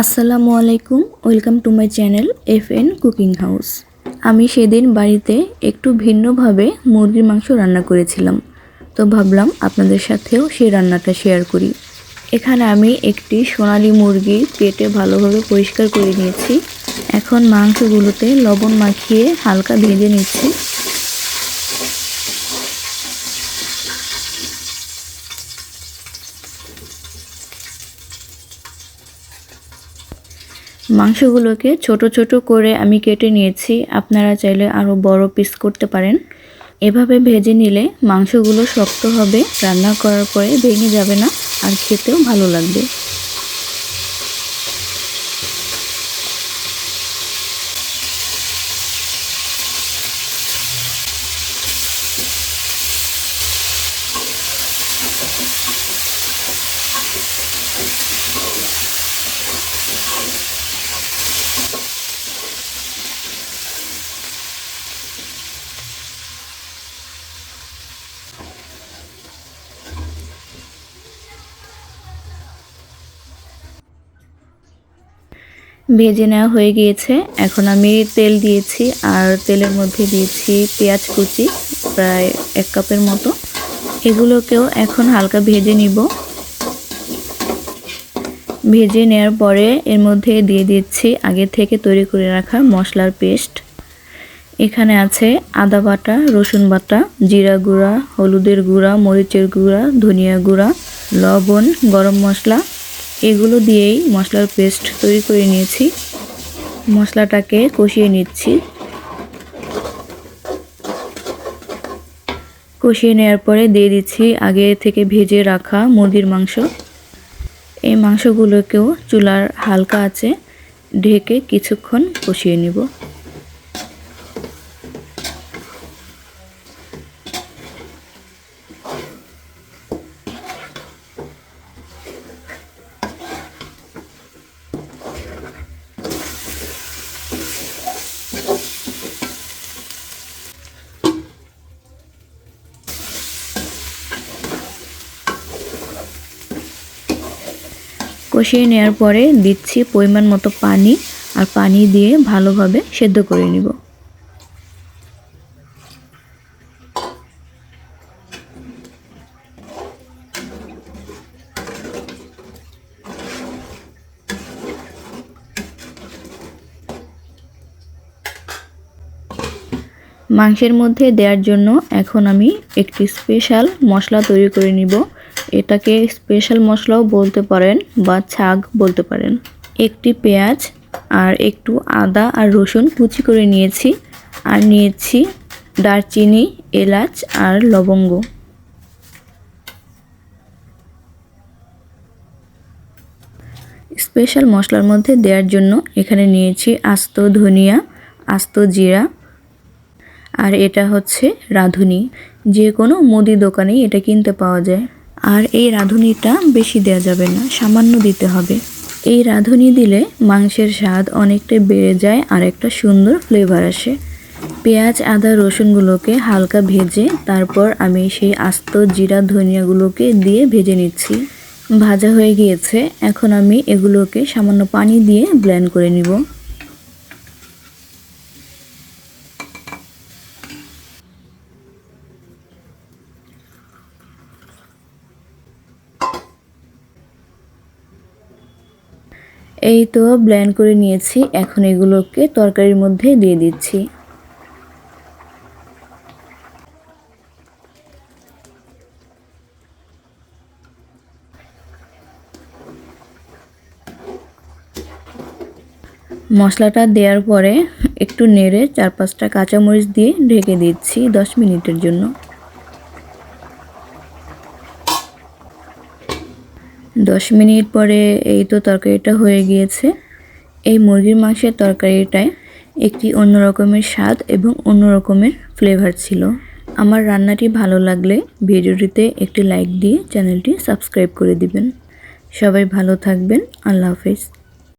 আসসালামু আলাইকুম, welcome to my channel F N cooking house. আমি সেদিন বাড়িতে একটু ভিন্নভাবে মুরগির মাংস রান্না করেছিলাম। তো ভাবলাম আপনাদের সাথেও সেই রান্নাটা শেয়ার করি। এখানে আমি একটি সোনালি মুরগি পেটে ভালোভাবে পরিষ্কার করে নিয়েছি। এখন মাংসগুলোতে লবণ মাখিয়ে হালকা ভেজে নিচ্ছি। মাংসগুলোকে ছোট ছোট করে আমি কেটে নিয়েছি। আপনারা চাইলে আরও বড় পিস করতে পারেন। এভাবে ভেজে নিলে মাংসগুলো শক্ত হবে। রান্না করার পরে ভেঙে যাবে না। আর খেতেও ভালো লাগবে। ভেজে নেওয়া হয়ে গিয়েছে। এখন আমি তেল দিয়েছি আর তেলের মধ্যে দিয়েছি পেঁয়াজ কুচি, প্রায় এক কাপের মতো। এগুলোকেও এখন হালকা ভেজে নিব। ভেজে নেওয়ার পরে এর মধ্যে দিয়ে দিচ্ছি আগে থেকে তৈরি করে রাখা মশলার পেস্ট। এখানে আছে আদা বাটা, রসুন বাটা, জিরা গুঁড়া, হলুদের গুঁড়া, মরিচের গুঁড়া, ধনিয়া গুঁড়া, লবণ, গরম মশলা এগুলো দিয়েই মশলার পেস্ট তৈরি করে নিয়েছি। মশলাটাকে কষিয়ে নিচ্ছি। কষিয়ে নেওয়ার পরে দিয়ে দিচ্ছি আগে থেকে ভেজে রাখা মুরগির মাংস। এই মাংসগুলোকেও চুলার হালকা আছে ঢেকে কিছুক্ষণ কষিয়ে নিব। কষিয়ে নেওয়ার পরে দিচ্ছি পরিমাণ মতো পানি আর পানি দিয়ে ভালোভাবে সেদ্ধ করে নিব। মাংসের মধ্যে দেওয়ার জন্য এখন আমি একটি স্পেশাল মশলা তৈরি করে নিব। এটাকে স্পেশাল মশলাও বলতে পারেন বা ছাগ বলতে পারেন। একটি পেঁয়াজ আর একটু আদা আর রসুন কুচি করে নিয়েছি আর নিয়েছি দারচিনি, এলাচ আর লবঙ্গ। স্পেশাল মশলার মধ্যে দেওয়ার জন্য এখানে নিয়েছি আস্ত ধনিয়া, আস্ত জিরা আর এটা হচ্ছে রাঁধুনি। যে কোনো মুদি দোকানেই এটা কিনতে পাওয়া যায়। আর এই রাঁধুনিটা বেশি দেওয়া যাবে না, সামান্য দিতে হবে। এই রাঁধুনি দিলে মাংসের স্বাদ অনেকটাই বেড়ে যায় আর একটা সুন্দর ফ্লেভার আসে। পেঁয়াজ, আদা, রসুনগুলোকে হালকা ভেজে তারপর আমি সেই আস্ত জিরা ধনিয়াগুলোকে দিয়ে ভেজে নিচ্ছি। ভাজা হয়ে গিয়েছে, এখন আমি এগুলোকে সামান্য পানি দিয়ে ব্লেন্ড করে নিব। এই তো ব্লেন্ড করে নিয়েছি, এখন এগুলোকে তরকারির মধ্যে দিয়ে দিচ্ছি। মশলাটা দেওয়ার পরে একটু নেড়ে চার পাঁচটা কাঁচামরিচ দিয়ে ঢেকে দিচ্ছি দশ মিনিটের জন্য। দশ মিনিট পরে এই তো তরকারিটা হয়ে গিয়েছে। এই মুরগির মাংসের তরকারিটায় একটি অন্য রকমের স্বাদ এবং অন্য রকমের ফ্লেভার ছিল। আমার রান্নাটি ভালো লাগলে ভিডিওটিতে একটি লাইক দিয়ে চ্যানেলটি সাবস্ক্রাইব করে দিবেন। সবাই ভালো থাকবেন। আল্লাহ হাফেজ।